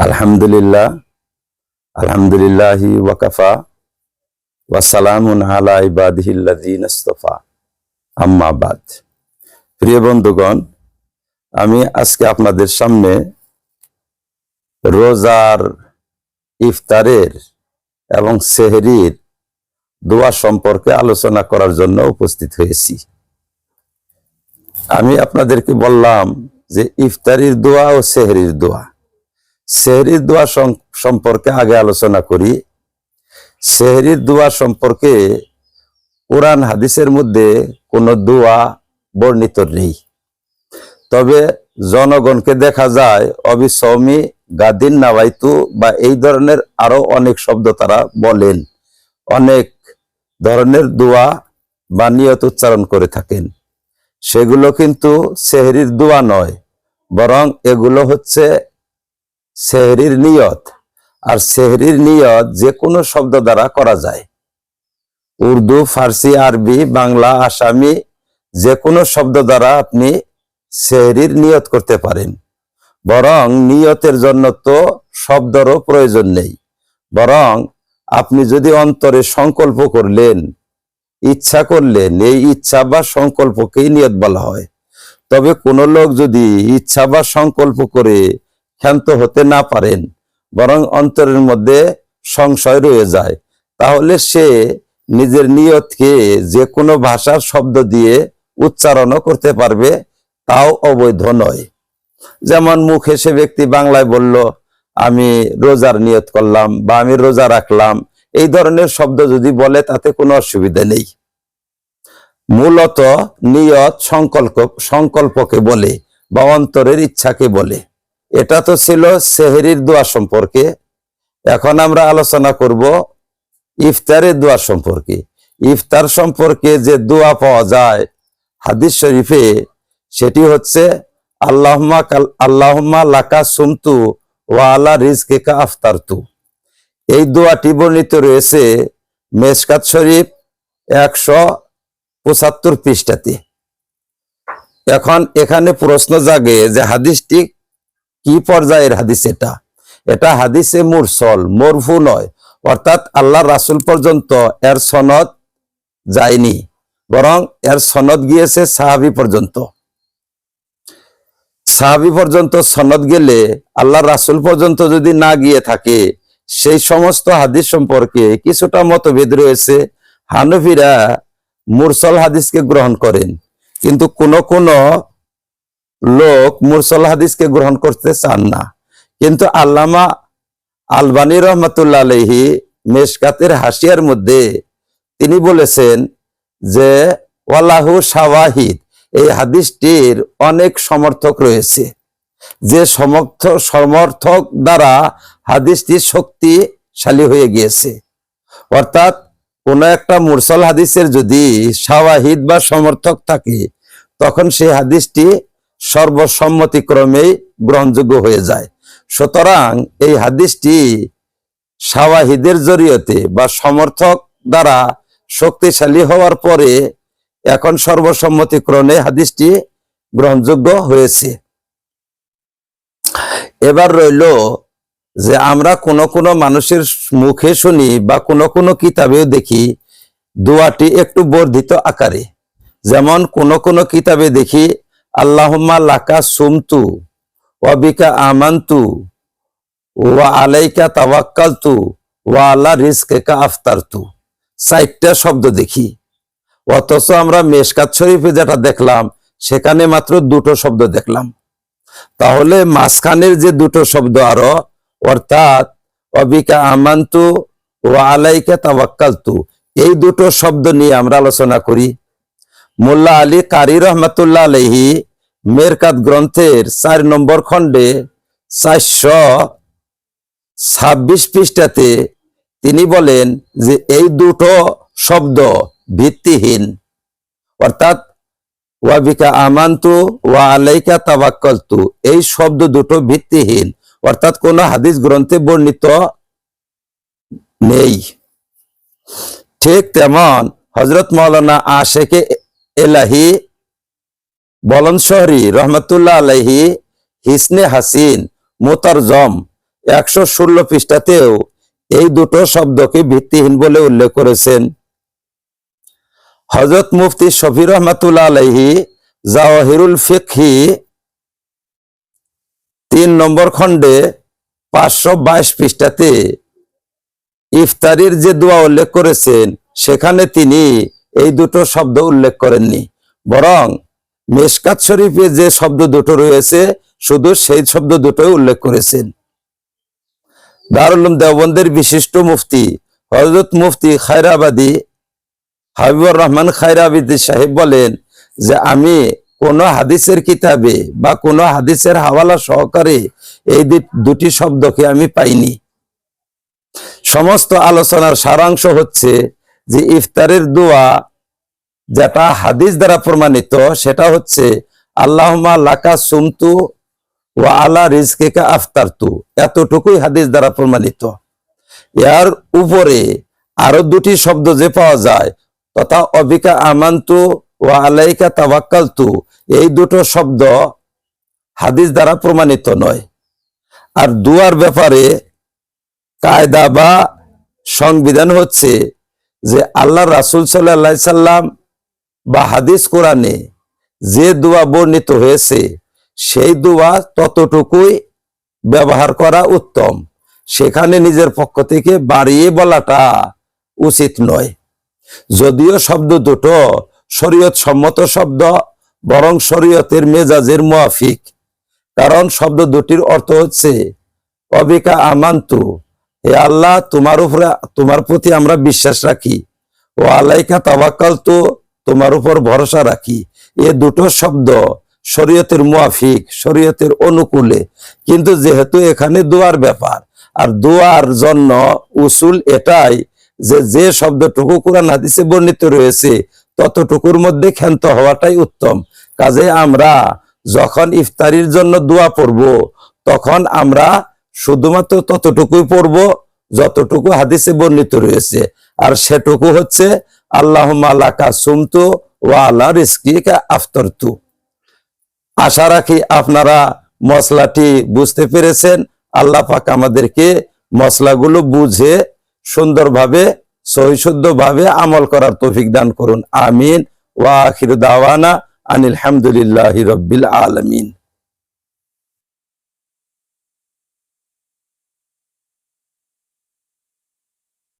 আলহামদুলিল্লাহ, আলহামদুলিল্লাহি ওয়াকাফা, ওয়াসালামুন আলা ইবাদিহিল্লাযীনা ইসতাফা। আম্মা বাদ। প্রিয় বন্ধুগণ, আমি আজকে আপনাদের সামনে রোজার ইফতারের এবং সেহরির দোয়া সম্পর্কে আলোচনা করার জন্য উপস্থিত হয়েছি। আমি আপনাদেরকে বললাম যে ইফতারির দোয়া ও সেহরির দোয়া। সেহরির দোয়া সম- সম্পর্কে আগে আলোচনা করি। সেহরির দোয়া সম্পর্কে কোরআন হাদিসের মধ্যে কোনো দোয়া বর্ণিত নেই। তবে জনগণকে দেখা যায়, অবিসমি, গাদিন নাবাইতু বা এই ধরনের আরও অনেক শব্দ তারা বলেন। অনেক ধরনের দোয়া বা নিয়ত উচ্চারণ করে থাকেন। সেগুলো কিন্তু সেহরির দোয়া নয়, বরং এগুলো হচ্ছে সেহরির নিয়ত, আর সেহরির নিয়ত যে কোনো শব্দ দ্বারা করা যায়। উর্দু, ফার্সি, আরবি, বাংলা, আসামি যে কোনো শব্দ দ্বারা আপনি সেহরির নিয়ত করতে পারেন। বরং নিয়তের জন্য তো শব্দরও প্রয়োজন নেই। বরং আপনি যদি অন্তরে সংকল্প করলেন, ইচ্ছা করলেন, এই ইচ্ছা বা সংকল্পকেই নিয়ত বলা হয়। তবে কোন লোক যদি ইচ্ছা বা সংকল্প করে ক্ষান্ত হতে না পারেন, বরং অন্তরের মধ্যে সংশয় রয়ে যায়। তাহলে সে নিজের নিয়তকে যে কোনো ভাষার শব্দ দিয়ে উচ্চারণও করতে পারবে, তাও অবৈধ নয়। যেমন মুখে সে ব্যক্তি বাংলায় বলল, আমি রোজার নিয়ত করলাম বা আমি রোজা রাখলাম। এই ধরনের শব্দ যদি বলে, তাতে কোনো অসুবিধা নেই। মূলত নিয়ত সংকল্প, সংকল্পকে বলে বা অন্তরের ইচ্ছাকে বলে। এটা তো ছিল সেহেরির দোয়া সম্পর্কে। এখন আমরা আলোচনা করব ইফতারের দোয়া সম্পর্কে। ইফতার সম্পর্কে যে দোয়া পাওয়া যায় হাদিস শরীফে, সেটি হচ্ছে আল্লাহমা আল্লাহুম্মা লাকা সুমতু ওয়া আলা রিজকিকা আফতারতু। এই দোয়াটি বর্ণিত রয়েছে মেশকাত শরীফ একশো পঁচাত্তর পৃষ্ঠাতে। এখন এখানে প্রশ্ন জাগে যে হাদিসটি কি পর্যায়ের হাদিস এটা? এটা হাদিসে মুরসল, মরফু নয়। অর্থাৎ আল্লাহ রাসূল পর্যন্ত এর সনদ যায়নি, বরং এর সনদ গিয়েছে সাহাবি পর্যন্ত। সাহাবি পর্যন্ত সনদ গেলে আল্লাহ রাসূল পর্যন্ত যদি না গিয়ে থাকে, সেই সমস্ত হাদিস সম্পর্কে কিছুটা মতভেদ রয়েছে। হানফিরা মুরসল হাদিসকে গ্রহণ করেন, কিন্তু কোন কোন লোক মুরসল হাদিসকে গ্রহণ করতে চান না। কিন্তু আল্লামা আলবানী রহমতুল্লাহ আলহি মেশকাতের হাসিয়ার মধ্যে তিনি বলেছেন যে, ওয়ালাহু শাওয়াহিদ এই হাদিসটির অনেক সমর্থক রয়েছে। যে সমর্থ, সমর্থক দ্বারা হাদিসটি শক্তিশালী হয়ে গিয়েছে। অর্থাৎ কোন একটা মুরসাল হাদিসের যদি শাওয়াহিদ বা সমর্থক থাকে, তখন সেই হাদিসটি সর্বসম্মতিক্রমেই গ্রহণযোগ্য হয়ে যায়। সুতরাং এই হাদিসটি শাওয়াহিদের জরিয়তে বা সমর্থক দ্বারা শক্তিশালী হওয়ার পরে এখন সর্বসম্মতিক্রমে হাদিসটি গ্রহণযোগ্য হয়েছে। এবার রইল যে আমরা কোন কোন মানুষের মুখে শুনি বা কোন কোন কিতাবেও দেখি, দোয়াটি একটু বর্ধিত আকারে। যেমন কোন কোন কিতাবে দেখি আল্লাহুম্মা লাকা সুমতু ওয়াবিকা আমান্তু ওয়া আলাইকা তাওয়াক্কালতু ওয়া আলা রিজকিকা আফতারতু। সাইটটা শব্দ দেখি। অথচ আমরা মেশকাত শরীফে যেটা দেখলাম, সেখানে মাত্র দুটো শব্দ দেখলাম। তাহলে মাঝখানের যে দুটো শব্দ আরও, অর্থাৎ অবিকা আমান্তু ও আলাইকা তাওয়াক্কালতু, এই দুটো শব্দ নিয়ে আমরা আলোচনা করি। মোল্লা আলী কারি রহমতুল্লাহ আলহি মেরকাত গ্রন্থের চার নম্বর খণ্ডে চারশো ছাব্বিশ পৃষ্ঠাতে তিনি বলেন যে এই দুটো শব্দ ভিত্তিহীন। অর্থাৎ, ওয়াবিকা আমান্তু ওয়া আলাইকা তাওয়াক্কালতু, এই শব্দ দুটো ভিত্তিহীন। অর্থাৎ, কোন হাদিস গ্রন্থে বর্ণিত নেই। ঠিক তেমন হজরত মৌলানা আশেকে এলাহি, বলন শহরি, রহমতুল্লাহ আলাইহি, হিসনে হাসিন, মোতারজম, একশো ষোলো পৃষ্ঠাতেও এই দুটো শব্দকে ভিত্তিহীন বলে উল্লেখ করেছেন। হজরত মুফতি শফির রহমাতুল্লাহ আলহি জাওয়াহিরুল ফিকহি, তিন নম্বর খণ্ডে পাঁচশো বাইশ পৃষ্ঠাতে ইফতারির যে দোয়া উল্লেখ করেছেন, সেখানে তিনি এই দুটো শব্দ উল্লেখ করেননি। বরং মেশকাত শরীফে যে শব্দ দুটো রয়েছে, শুধু সেই শব্দ দুটোই উল্লেখ করেছেন। দারুল দেওবন্দের বিশিষ্ট মুফতি হজরত মুফতি খায়রাবাদী হাবিবুর রহমান খায়রাবাদী সাহেব বলেন যে, আমি কোন হাদিসের কিতাবে বা কোন হাদিসের হাওয়ালা সহকারে এই দুটি শব্দকে আমি পাইনি। সমস্ত আলোচনার সারাংশ হচ্ছে যে ইফতারের দোয়া যেটা হাদিস দ্বারা প্রমাণিত, সেটা হচ্ছে আল্লাহমা লাকা সুমতু ও আলা রিজকেকা আফতারতু। এতটুকুই হাদিস দ্বারা প্রমাণিত। এর উপরে আরও দুটি শব্দ যে পাওয়া যায়, তথা অবিকা আমান্তু ও আলাইকা তাওয়াক্কালতু। এই দুটো শব্দ হাদিস দ্বারা প্রমাণিত নয়। আর দুয়ার ব্যাপারে কায়দা বা সংবিধান হচ্ছে যে আল্লাহ রাসুল সাল্লাহ সাল্লাম বা হাদিস কোরআনে যে দোয়া বর্ণিত হয়েছে, সেই দোয়া ততটুকুই ব্যবহার করা উত্তম। সেখানে নিজের পক্ষ থেকে বাড়িয়ে বলাটা উচিত নয়। যদিও শব্দ দুটো শরীয়ত সম্মত শব্দ, বরং শরীয়তের মেজাজের মুয়াফিক কারণ শব্দ দুটির অর্থ হচ্ছে, অবিকা আমান্তু হে আল্লাহ, তোমার উপরে, তোমার প্রতি আমরা বিশ্বাস রাখি। ও আলাইকা তাবাক্কাল তো তোমার উপর ভরসা রাখি। এ দুটো শব্দ শরীয়তের মুয়াফিক শরীয়তের অনুকূলে। কিন্তু যেহেতু এখানে দোয়ার ব্যাপার, আর দোয়ার জন্য উসুল এটাই যে যে শব্দটুকু কোরআন হাদিসে বর্ণিত রয়েছে, ততটুকুর মধ্যে ক্ষান্ত হওয়াটাই উত্তম। কাজে আমরা যখন ইফতারির জন্য দোয়া পড়ব, তখন আমরা শুধুমাত্র ততটুকুই পড়ব, যতটুকু হাদিসে বর্ণিত রয়েছে। আর সেটুকু হচ্ছে আল্লাহ লাকা সুমতু ওয়া আল্লাহ রিস্কিকা আফতরতু। আশা রাখি আপনারা মশলাটি বুঝতে পেরেছেন। আল্লাহ পাক আমাদেরকে মশলাগুলো বুঝে সুন্দরভাবে, সহিশুদ্ধভাবে আমল করার তৌফিক দান করুন। আমিন। ওয়া আখির দাওয়ানা আনিল হামদুলিল্লাহি রব্বিল আলামিন।